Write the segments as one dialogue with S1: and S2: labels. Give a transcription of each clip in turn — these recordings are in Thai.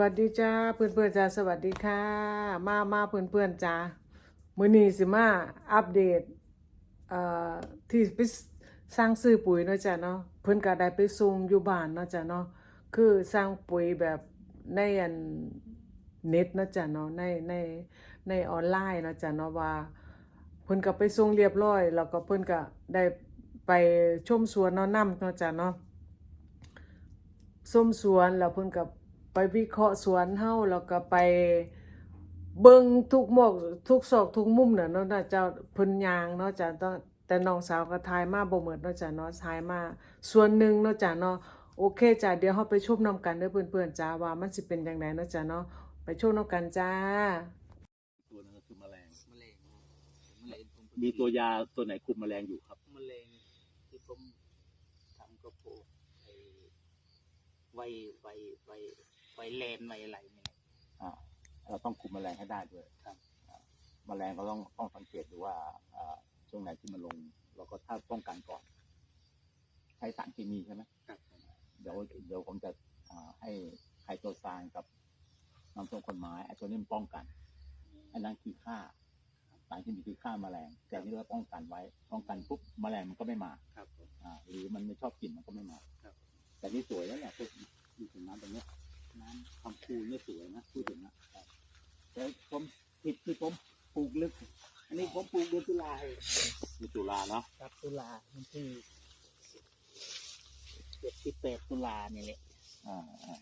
S1: วัสดีจ้าเพื่อนๆจ้าสวัสดีค่ะ มามาเพื่อนๆจ้ามือนีสิมาอัปเดตเอ่อที่ไปสร้างซื้อปุ๋ยเนาะจ้ะเนาะเพิ่อนก็ได้ไปส่งอยู่บ้านเนาะจ้ะเนาะคือสร้างปุ๋ยแบบในอันเน็ตเนาะจ้ะเนาะในในในออนไลน์เนาะจ้ะเนาะว่าเพิ่อนก็ไปส่งเรียบร้อย แล้วก็เพิ่อนก็ได้ไปชมสวนเนาะนํเนาะจ้ะเนาะส้มสวนแล้วเพิ่อนก็ ไปวิเคราะห์สวนเฮาแล้วก็ไปเบิ่งทุกหมอกทุกซอกทุกมุมน่ะเนาะน่ะเจ้าเพิ่นย่างเนาะจ้ะต้องแต่น้องสาวก็ถ่ายมาบ่หมดเนาะจ้ะเนาะถ่ายมาส่วนหนึ่งเนาะจ้ะเนาะโอเคจ้ะเดี๋ยวเฮาไปชมนํกันเด้อเพื่อนๆจ้าว่ามันสิเป็นจังไดเนาะจ้ะเนาะไปชมนํกันจ้า
S2: ตัวนึงก็คือแมลง
S3: มะเร็งมะเร็งผม
S2: มีตัวยาตัวไหนคุมแมลงอยู่ครับ
S3: มะเร็งที่ผมทำกระโปรงไอ้ไวไวไวไวเลนไวอะไรเนี่ย
S2: อ่าเราต้องคุมแมลงให้ได้ด้วย
S3: ครับ
S2: อ่าแมลงเราต้องต้องสังเกตดูว่าอ่าช่วงไหนที่มันลง เราก็ถ้าป้องกันก่อน ใช้สารเคมีใช่ไหม
S3: ครับ
S2: เดี๋ยวเดี๋ยวผมจะอ่าให้ไคโตซานกับน้ำส้มคนไม้ไอ้ตัวนี้มันป้องกันอันนั้นคือฆ่าสารเคมีคือฆ่าแมลง แต่นี่เราป้องกันไว้ ป้องกันปุ๊บแมลงมันก็ไม่มา
S3: ครับผม
S2: อ่าหรือมันไม่ชอบกลิ่นมันก็ไม่มา
S3: ครับ
S2: แต่นี่สวยแล้วเนี่ยพวกดูถึงน้ำตรงเนี้ย
S3: น้
S2: คำคูณเนี่ยสวยนะพูดถึงนะแต่ผมผิดที่ผมปลูกลึกำ
S3: อันนี้ผมปลูกเดือนตุลาเอง
S2: มีตุลาเนาะ
S3: ครับตุลามันที่เจ็ดสิบแปดตุลาเนี่ยแหละ
S2: อ่าอ่า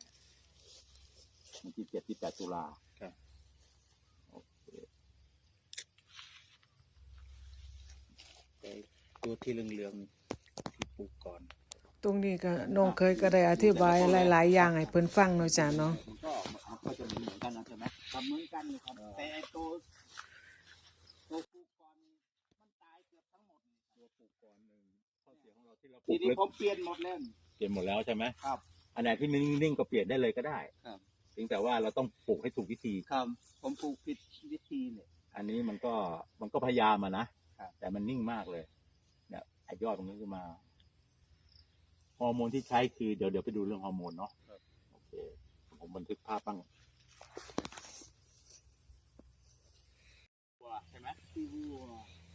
S2: วันที่เจ็ดที่แปดตุลา
S3: ครับ
S2: โอเค
S3: แต่ตัวที่เหลืองๆที่ปลูกก่อน
S1: ตรงนี้ก็น้องเคยก็ได้อธิบายหลาย ๆ อย่างให้เพิ่นฟังเนาะจ้ะเนาะ
S2: มันก็มันก็จะเหมือนกันนะใช่ไหม
S3: ทำเหมือนกันเลยครับแต่ไอ้ตัวตัวปลูกก่อนนี่มันตายเกือบทั้งหมดนี่ครับ
S2: ตัวปลูกก่อนหนึ่งข้อเสียของเราที่เราป
S3: ที
S2: ลูก
S3: นี้
S2: ลึก
S3: ผมเปลี่ยนหมดแล้วนี่
S2: เปลี่ยนหมดแล้วใช่ไหม
S3: ครับ
S2: อันไหนที่มันนิ่งๆก็เปลี่ยนได้เลยก็ได้
S3: ครับ
S2: เพียงแต่ว่าเราต้องปลูกให้ถูกวิธี
S3: ครับ ผมปลูกผิดวิธีเลย
S2: อันนี้มันก็มันก็พยายามมานะ ครับ แต่มันนิ่งมากเลยเนี่ยไอยอดตรงนี้ขึ้นมา ฮอร์โมนที่ใช้คือเดี๋ยวเดี๋ยวไปดูเรื่องฮอร์โมนเนาะโอเค ผมบันทึกภาพบ้างใช่ไหม
S3: ที่วัว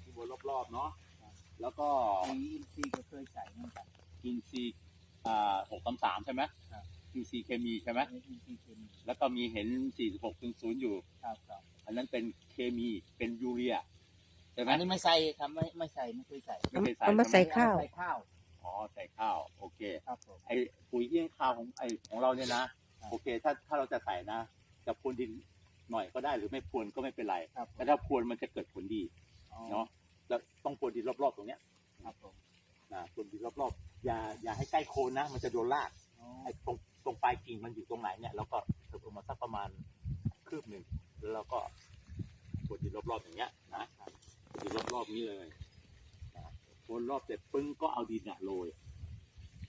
S2: ที่บนรอบๆเนาะแล้วก็
S3: ปุ๋ยอินทรีย์ก็เคยใส่เหมือนกัน
S2: อินซีย์อ่าหกสามสามใช่ไหม
S3: ครับ
S2: อินซีย์เคมีใช่ไหม
S3: อันนี้อินทรีย์เคมี
S2: แล้วก็มีเห็นสี่สิบหกศูนย์อยู่
S3: ครับครับ
S2: อันนั้นเป็นเคมีเป็นยูเรียใช่ไหม
S3: อันนี้ไม่ใส่ครับไม่ไม่ใส่ไม่เคยใส่
S2: ไม่เคยใส่
S1: เอามาใส่
S2: ช่ไห
S1: ข้าว
S3: ใส่ข้าว
S2: อ๋อใส่ข้าว โอเค
S3: ครับผม
S2: ไอปุ๋ยเลี้ยงข้าวของไอของเราเนี่ยนะ
S3: ครับ
S2: โอเค ถ้าถ้าเราจะใส่นะ จะพรวนดินหน่อยก็ได้หรือไม่พรวนก็ไม่เป็นไร
S3: ครับผม
S2: แต่ถ้าพรวนมันจะเกิดผลดี
S3: อ๋อ
S2: เนาะแล้วต้องพรวนดินรอบๆตรงเนี้ย
S3: ครับผม
S2: นะพรวนดินรอบๆอย่าอย่าให้ใกล้โคนนะ มันจะโดนราก
S3: อ๋อ
S2: ไอ้ตรงตรงปลายกิ่งมันอยู่ตรงไหนเนี่ยเราก็เถิบลงมาสักประมาณคืบหนึ่งแล้วเราก็พรวนดินรอบๆอย่างเงี้ยนะพรวนดินรอบๆนี้เลยนะพร วนรอบเสร็จปึ้งก็เอาดินอะโรย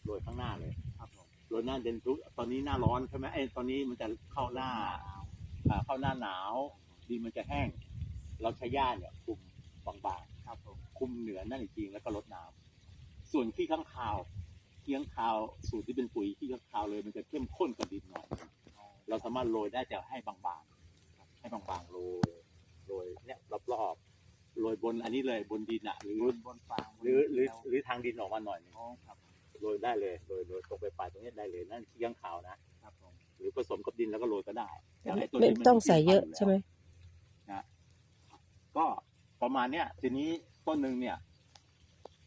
S2: โรยข้างหน้าเลย
S3: ครับผม
S2: โรยหน้าเดนทุกตอนนี้หน้าร้อนใช่ไหมไอ้ตอนนี้มันจะเข้าหน้าอ่าเข้าหน้าหนาวดินมันจะแห้ง เราใช้หญ้าเนี่ยคลุมบาง
S3: ครับผม
S2: ๆคลุมเหนือนั่นจริงแล้วก็ลดน้ำส่วนขี้ข้างคาวขี้ข้างคาวสูตรที่เป็นปุ๋ยขี้ข้างคาวเลย มันจะเข้มข้นกว่าดินหน่อย เราสามารถโรยได้แต่ให้บางๆ ให้บางๆ โรย โรยเนี่ยรอบๆ โรยบนอันนี้เลยบนดินอะหรือบ
S3: นบนฟาง
S2: หรือหรือหรือทางดินออกมาหน่อยหนึง
S3: อ๋อครับ
S2: โรยได้เลยโรยโรยตรงไปปลายตรงนี้ได้เลยนั่นขี้ข้างคาวนะ
S3: ครับผม
S2: หรือผสมกับดินแล้วก็โรยก็ได้แต่อ้ตัว
S1: ไม่
S2: นี้น
S1: ต้องใส่เยอะ
S2: น
S1: ใช่ไหม
S2: ก็ประมาณเนี้ยทีนี้ต้นหนึ่งเนี่ย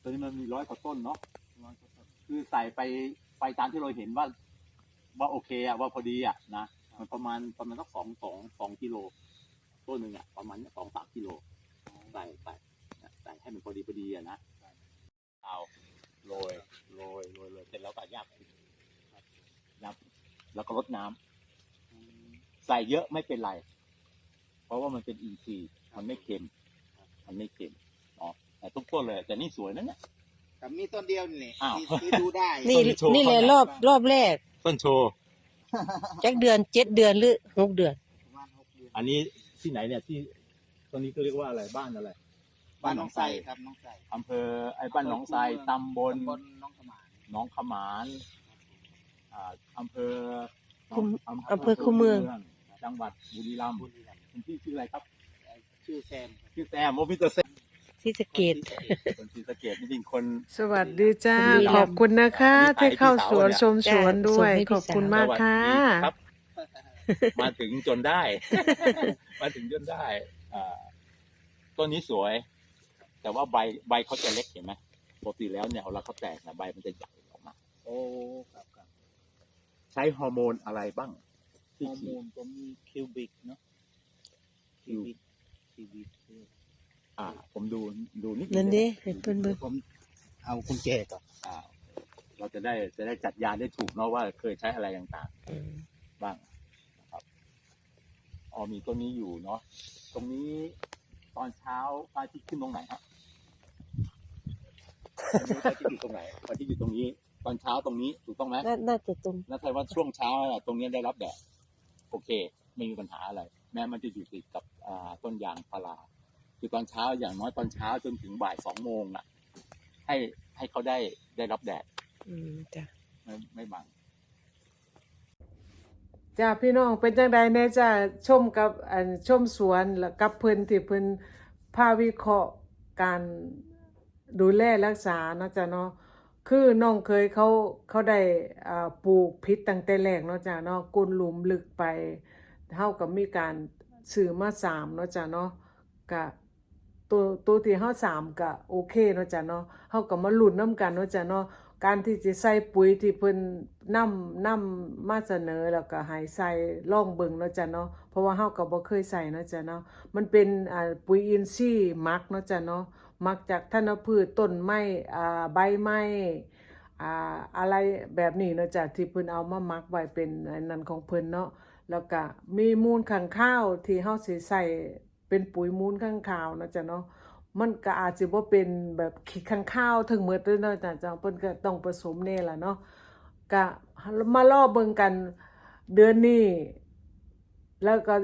S2: ตัวนี้มันมีร้อยกว่าต้นเนาะ
S3: ร้อยกว่าต้น
S2: คือใส่ไปไปตามที่เราเห็นว่า ว่าโอเคอะว่าพอดีอะนะมันประมาณประมาณสักสองสองสองกิโลต้นหนึ่งอะประมาณเนี้ยสองสามกิโลใส่ใส่นะใส่ให้มันพอดีพอดีอะนะเอาโรยโรยโรยโรยเสร็จแล้วก็ยับยับแล้วก็รดน้ำใส่เยอะไม่เป็นไร เพราะว่ามันเป็นอินทรีย์มันไม่เค็ม มันไม่เค็มอ๋อแต่ทุกต้นเลย แต่นี่สวยนะเนี่ย
S3: กับมีต้นเดียวนี่แหละ
S2: อ้าว
S3: ที่ที่ดูได้
S1: นี่
S2: โชว์
S1: นี่เลย
S2: เขาเนี่ย
S1: รอบรอบแรก
S2: ต้นโชว์
S1: จักเดือนเจ็ดเดือนหรือหกเดือน
S3: ประมาณหกเดือน
S2: อันนี้ที่ไหนเนี่ยที่ ตรงนี้ก็เรียกว่าอะไรบ้านอะไร
S3: บ้านน้องไทรครับน้องไทร
S2: อำเภอไอ้บ้านหนองไทรตำบล
S3: ตำบลน้องขมาน
S2: หนองขมานอ่าอำเภอ
S4: คุมอำเภอคูเมือง
S2: จังหวัดบุรีรัมย์
S3: บุรีรัมย์
S2: คุณพี่ชื่ออะไรครับ
S3: ชื่อแซมครับ
S2: ชื่อแซมโมพิเตอร์เซม
S4: ที่สะเกต
S2: คนศรีสะเกดนี่เป็นคน
S1: สวัสดีจ้า
S4: สวัสดี
S1: ขอบคุณนะคะ
S2: ครับ
S1: ที่เข้าสวนชมสวนด้วย
S4: จ้ะส่งให้พี่
S1: ขอบคุณ
S4: สาว
S1: มากค่ะ
S2: สวัสดีครับ มาถึงจนได้ มาถึงจนได้อ่า ต้นนี้สวย แต่ว่าใบใบเขาจะเล็กเห็นไหมปกติแล้วเนี่ยเวลาเขาแตกนะใบมันจะใหญ่ออกมา
S3: โอ้ครับครับ
S2: ใช้ฮอร์โมนอะไรบ้าง
S3: ฮ
S2: ที่
S3: อร์
S2: ฉี
S3: โม
S2: ด
S3: นก็มีคิวบิกเนาะคิวบิกคิวบิก
S2: อ่า ผมดูดูนิด
S4: นั่นดิ
S2: ง
S4: เห็นเพิ่นเบิ่ง
S3: ผมเอากุญแจก่อน
S2: อ่าเราจะได้จะได้จัดยาได้ถูกเนาะว่าเคยใช้อะไรต่าง
S4: อืม
S2: ๆบ้างนะครับอ๋อมีต้นนี้อยู่เนาะตรงนี้ ตอนเช้าพระอาทิตย์ขึ้นตรงไหนฮะไม่รู้พระอาทิตย์อยู่ตรงไหนพระอาทิตย์อยู่ตรงนี้ ตอนเช้าตรงนี้ถูกต้องไหม
S4: น่าน่าจะตรง
S2: แล้วใครว่าช่วงเช้าอะตรงนี้ได้รับแดดโอเค ไม่มีปัญหาอะไร แม้มันจะอยู่ติดกับอ่าต้นยางพาราคือตอนเช้าอย่างน้อยตอนเช้าจนถึงบ่ายสองโมงอะ ให้ให้เขาได้ได้รับแดด
S4: อืมจ้ะ
S2: ไม่ไม่บัง
S1: จ้าพี่น้องเป็นจังใดแน่จ้าชมกับอันชมสวนแล้วกับเพิ่นที่เพิ่นพาวิเคราะห์การดูแลรักษาเนาะจ้ะเนาะคือน้องเคยเขาเขาได้ปลูกพิษตั้งแต่แรกเนาะจ้ะเนาะก้นหลุมลึกไปเท่ากับมีการซื้อมาสามเนาะจ้ะเนาะกะ ตัวตัวที่เฮาสามกะโอเคเนาะจ้ะเนาะเฮาก็มาลุ้นนํกันเนาะจ้ะเนาะการที่จะใส่ปุ๋ยที่เพิ่นนำนำมาเสนอแล้วก็ให้ใส่ล่องเบิ่งเนาะจ้ะเนาะเพราะว่าเฮาก็บ่เคยใส่เนาะจ้ะเนาะมันเป็นอ่าปุ๋ยอินทรีย์มักเนาะจ้ะเนาะมักจากธัญพืชต้นไม้อ่าใบไม้อ่าอะไรแบบนี้เนาะจ้ะที่เพิ่นเอามามักไว้เป็นอันนั้นของเพิ่นเนาะแล้วก็มีมูลข้างข้าวที่เฮาสิใส่ เป็นปุ๋ยมูลข้างข้าวนะจ้ะเนาะมันก็อาจจะบ่าเป็นแบบขี้ข้างข้าวถึงหมดเลยเนาะจ้ะจ้ะเพิ่นก็ต้องผสมแน่ล่ะเนาะก็มารอเบิ่งกันเดือนนี้แล้วก็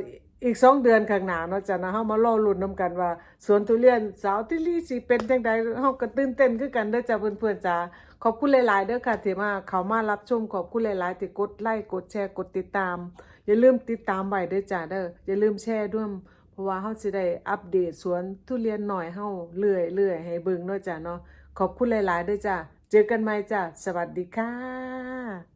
S1: อีกสองเดือนข้างหน้าเนาะจ้ะนะเฮามารอลุ้นนํกันว่าสวนทุเรียนสาวที่ลี่สิเป็นจังใดเฮาก็ตื่นเต้นคือกันเด้อจ้ะเพื่อนๆจ้าขอบคุณหลายๆเด้อค่ะที่มาเข้ามารับชมขอบคุณหลายๆที่กดไลค์กดแชร์กดติดตาม อย่าลืมติดตามไว้เด้อจ้าเด้ออย่าลืมแชร์ด้วย เพราะว่าเฮาสิได้อัปเดตสวนทุเรียนหน่อยเฮาเรื่อยๆให้เบิ่งเนาะจ้ะเนาะขอบคุณหลายๆด้วยจ้ะเจอกันใหม่จ้ะสวัสดีค่ะ